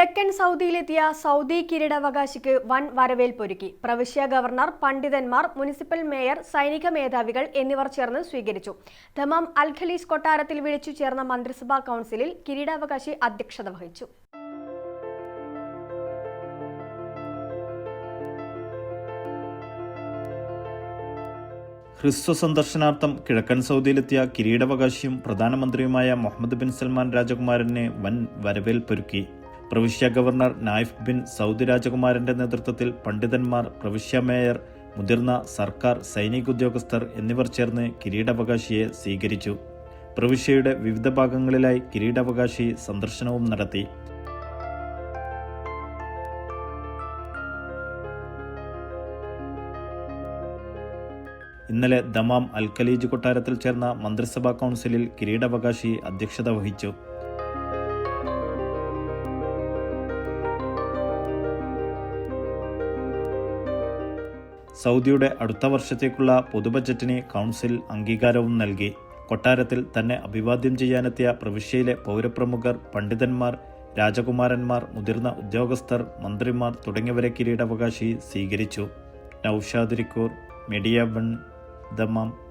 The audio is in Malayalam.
കിഴക്കൻ സൗദിയിലെത്തിയ സൗദി കിരീടാവകാശിക്ക് വൻ വരവേൽപ്പൊരുക്കി. പ്രവിശ്യ ഗവർണർ പണ്ഡിതന്മാർ മുനിസിപ്പൽ മേയർ സൈനിക മേധാവികൾ എന്നിവർ ചേർന്ന് സ്വീകരിച്ചു. ദമാം അൽ ഖലീസ് കൊട്ടാരത്തിൽ വിളിച്ചു ചേർന്ന മന്ത്രിസഭാ കൗൺസിലിൽ കിരീടാവകാശി അധ്യക്ഷത വഹിച്ചു. ഹ്രസ്വ സന്ദർശനാർത്ഥം കിഴക്കൻ സൗദിയിലെത്തിയ കിരീടാവകാശിയും പ്രധാനമന്ത്രിയുമായ മുഹമ്മദ് ബിൻ സൽമാൻ രാജകുമാരനെ വൻ വരവേൽപ്പൊരുക്കി. പ്രവിശ്യ ഗവർണർ നായിഫ് ബിൻ സൗദി രാജകുമാരന്റെ നേതൃത്വത്തിൽ പണ്ഡിതന്മാർ പ്രവിശ്യ മേയർ മുതിർന്ന സർക്കാർ സൈനിക ഉദ്യോഗസ്ഥർ എന്നിവർ ചേർന്ന് കിരീടാവകാശിയെ സ്വീകരിച്ചു. പ്രവിശ്യയുടെ വിവിധ ഭാഗങ്ങളിലായി കിരീടാവകാശി സന്ദർശനവും നടത്തി. ഇന്നലെ ദമാം അൽ ഖലീജ് കൊട്ടാരത്തിൽ ചേർന്ന മന്ത്രിസഭാ കൗൺസിലിൽ കിരീടാവകാശി അധ്യക്ഷത വഹിച്ചു. സൗദിയുടെ അടുത്ത വർഷത്തേക്കുള്ള പൊതുബജറ്റിന് കൗൺസിൽ അംഗീകാരവും നൽകി. കൊട്ടാരത്തിൽ തന്നെ അഭിവാദ്യം ചെയ്യാനെത്തിയ പ്രവിശ്യയിലെ പൗരപ്രമുഖർ പണ്ഡിതന്മാർ രാജകുമാരന്മാർ മുതിർന്ന ഉദ്യോഗസ്ഥർ മന്ത്രിമാർ തുടങ്ങിയവരെ കിരീടാവകാശി സ്വീകരിച്ചു. Naushad Irikkur media one Dammam.